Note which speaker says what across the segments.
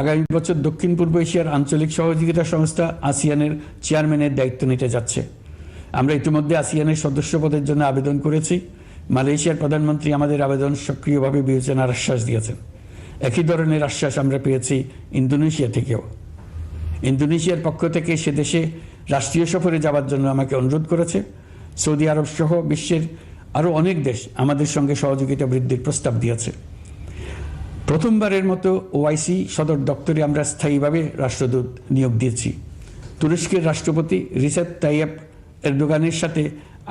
Speaker 1: আগামী বছর দক্ষিণ পূর্ব এশিয়ার আঞ্চলিক সহযোগিতা সংস্থা আসিয়ানের চেয়ারম্যানের দায়িত্ব নিতে যাচ্ছে। আমরা ইতিমধ্যে আসিয়ানের সদস্য পদের জন্য আবেদন করেছি। মালয়েশিয়ার প্রধানমন্ত্রী আমাদের আবেদন সক্রিয়ভাবে বিবেচনার আশ্বাস দিয়েছেন। একই ধরনের আশ্বাস আমরা পেয়েছি ইন্দোনেশিয়া থেকেও। ইন্দোনেশিয়ার পক্ষ থেকে সে দেশে রাষ্ট্রীয় সফরে যাওয়ার জন্য আমাকে অনুরোধ করেছে। সৌদি আরব সহ বিশ্বের আরও অনেক দেশ আমাদের সঙ্গে সহযোগিতা বৃদ্ধির প্রস্তাব দিয়েছে। প্রথমবারের মতো ওআইসি সদর দপ্তরে আমরা স্থায়ীভাবে রাষ্ট্রদূত নিয়োগ দিয়েছি। তুরস্কের রাষ্ট্রপতি রিসেপ তাইয়েব এরদোগানের সাথে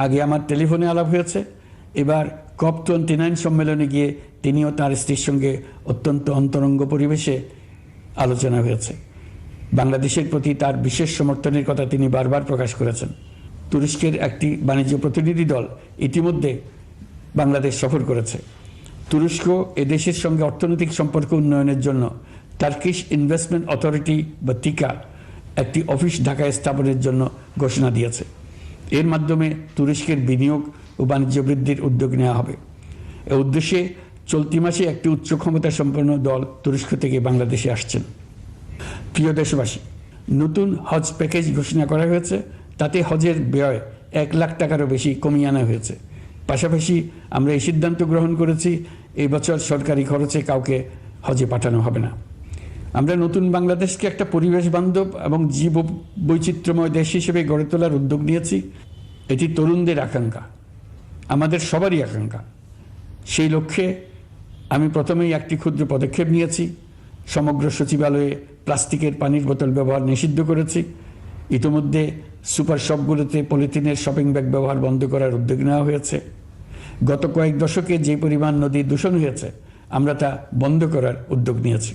Speaker 1: আগে আমার টেলিফোনে আলাপ হয়েছে। এবার কপ টোয়েন্টি নাইন সম্মেলনে গিয়ে তিনিও তার স্ত্রীর সঙ্গে অত্যন্ত অন্তরঙ্গ পরিবেশে আলোচনা হয়েছে। বাংলাদেশের প্রতি তার বিশেষ সমর্থনের কথা তিনি বারবার প্রকাশ করেছেন। তুরস্কের একটি বাণিজ্য প্রতিনিধি দল ইতিমধ্যে বাংলাদেশ সফর করেছে। তুরস্ক এদেশের সঙ্গে অর্থনৈতিক সম্পর্ক উন্নয়নের জন্য টার্কিশ ইনভেস্টমেন্ট অথরিটি বা টিকা, একটি অফিস ঢাকায় স্থাপনের জন্য ঘোষণা দিয়েছে। এর মাধ্যমে তুরস্কের বিনিয়োগ ও বাণিজ্য বৃদ্ধির উদ্যোগ নেওয়া হবে। এ উদ্দেশ্যে চলতি মাসে একটি উচ্চ ক্ষমতা সম্পন্ন দল তুরস্ক থেকে বাংলাদেশে আসছেন। প্রিয় দেশবাসী, নতুন হজ প্যাকেজ ঘোষণা করা হয়েছে। তাতে হজের ব্যয় এক লাখ টাকারও বেশি কমিয়ে আনা হয়েছে। পাশাপাশি আমরা এই সিদ্ধান্ত গ্রহণ করেছি, এই বছর সরকারি খরচে কাউকে হজে পাঠানো হবে না। আমরা নতুন বাংলাদেশকে একটা পরিবেশ বান্ধব এবং জীব বৈচিত্র্যময় দেশ হিসেবে গড়ে তোলার উদ্যোগ নিয়েছি। এটি তরুণদের আকাঙ্ক্ষা, আমাদের সবারই আকাঙ্ক্ষা। সেই লক্ষ্যে আমি প্রথমেই একটি ক্ষুদ্র পদক্ষেপ নিয়েছি। সমগ্র সচিবালয়ে প্লাস্টিকের পানির বোতল ব্যবহার নিষিদ্ধ করেছি। ইতিমধ্যে সুপার শপগুলোতে পলিথিনের শপিং ব্যাগ ব্যবহার বন্ধ করার উদ্যোগ নেওয়া হয়েছে। গত কয়েক দশকে যে পরিমাণ নদী দূষণ হয়েছে, আমরা তা বন্ধ করার উদ্যোগ নিয়েছি।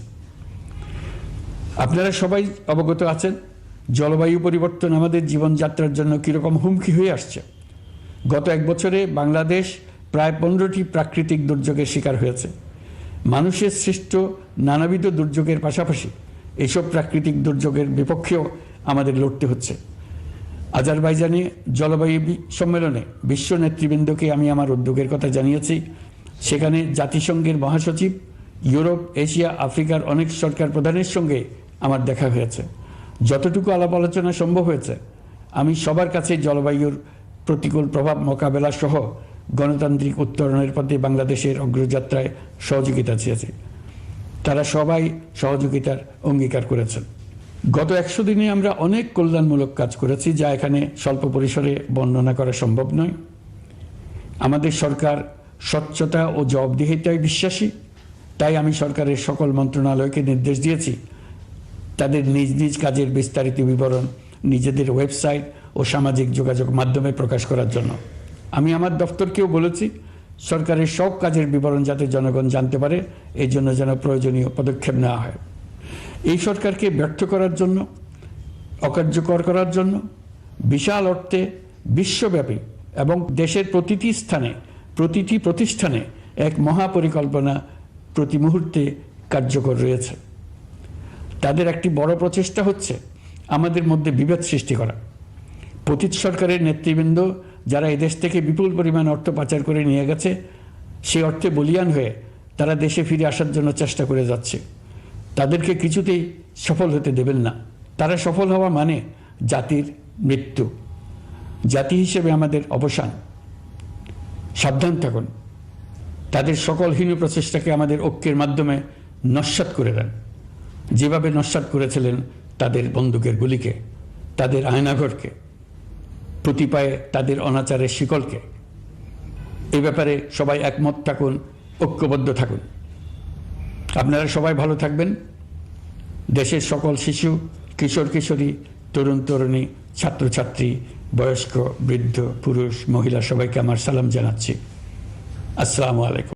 Speaker 1: আপনারা সবাই অবগত আছেন, জলবায়ু পরিবর্তন আমাদের জীবনযাত্রার জন্য কীরকম হুমকি হয়ে আসছে। গত এক বছরে বাংলাদেশ প্রায় পনেরোটি প্রাকৃতিক দুর্যোগের শিকার হয়েছে। মানুষের সৃষ্ট নানাবিধ দুর্যোগের পাশাপাশি এসব প্রাকৃতিক দুর্যোগের বিপক্ষেও আমাদের লড়তে হচ্ছে। আজারবাইজানে জলবায়ু সম্মেলনে বিশ্ব নেতৃবৃন্দকে আমি আমার উদ্যোগের কথা জানিয়েছি। সেখানে জাতিসংঘের মহাসচিব, ইউরোপ, এশিয়া, আফ্রিকার অনেক সরকার প্রধানের সঙ্গে আমার দেখা হয়েছে। যতটুকু আলাপ আলোচনা সম্ভব হয়েছে, আমি সবার কাছে জলবায়ুর প্রতিকূল প্রভাব মোকাবেলা সহ গণতান্ত্রিক উত্তরণের পথে বাংলাদেশের অগ্রযাত্রায় সহযোগিতা চেয়েছি। তারা সবাই সহযোগিতার অঙ্গীকার করেছেন। গত একশো দিনে আমরা অনেক কল্যাণমূলক কাজ করেছি যা এখানে স্বল্প পরিসরে বর্ণনা করা সম্ভব নয়। আমাদের সরকার স্বচ্ছতা ও জবাবদিহিতায় বিশ্বাসী। তাই আমি সরকারের সকল মন্ত্রণালয়কে নির্দেশ দিয়েছি। তাদের নিজ নিজ কাজের বিস্তারিত বিবরণ নিজেদের ওয়েবসাইট ও সামাজিক যোগাযোগ মাধ্যমে প্রকাশ করার জন্য। আমি আমার দপ্তরকেও বলেছি, সরকারের সব কাজের বিবরণ যাতে জনগণ জানতে পারে এই জন্য যেন প্রয়োজনীয় পদক্ষেপ নেওয়া হয়। এই সরকারকে ব্যর্থ করার জন্য, অকার্যকর করার জন্য, বিশাল অর্থে বিশ্বব্যাপী এবং দেশের প্রতিটি স্থানে, প্রতিটি প্রতিষ্ঠানে এক মহাপরিকল্পনা প্রতি মুহূর্তে কার্যকর রয়েছে। তাদের একটি বড় প্রচেষ্টা হচ্ছে আমাদের মধ্যে বিভেদ সৃষ্টি করা। পতিত সরকারের নেতৃবৃন্দ যারা এদেশ থেকে বিপুল পরিমাণ অর্থ পাচার করে নিয়ে গেছে সেই অর্থে বলিয়ান হয়ে তারা দেশে ফিরে আসার জন্য চেষ্টা করে যাচ্ছে। তাদেরকে কিছুতেই সফল হতে দেবেন না। তারা সফল হওয়া মানে জাতির মৃত্যু। জাতি হিসেবে আমাদের অবসান। সাবধান থাকুন। তাদের সকল হীন প্রচেষ্টাকে আমাদের ঐক্যের মাধ্যমে নস্বাত করে দেন। যেভাবে নস্বাত করেছিলেন তাদের বন্দুকের গুলিকে, তাদের আয়নাঘরকে, প্রতিপায়ে তাদের অনাচারের শিকলকে। এ ব্যাপারে সবাই একমত থাকুন, ঐক্যবদ্ধ থাকুন। আপনারা সবাই ভালো থাকবেন। দেশের সকল শিশু, কিশোর, কিশোরী, তরুণ, তরুণী, ছাত্রছাত্রী, বয়স্ক, বৃদ্ধ, পুরুষ, মহিলা সবাইকে আমার সালাম জানাচ্ছি। আসসালামু আলাইকুম।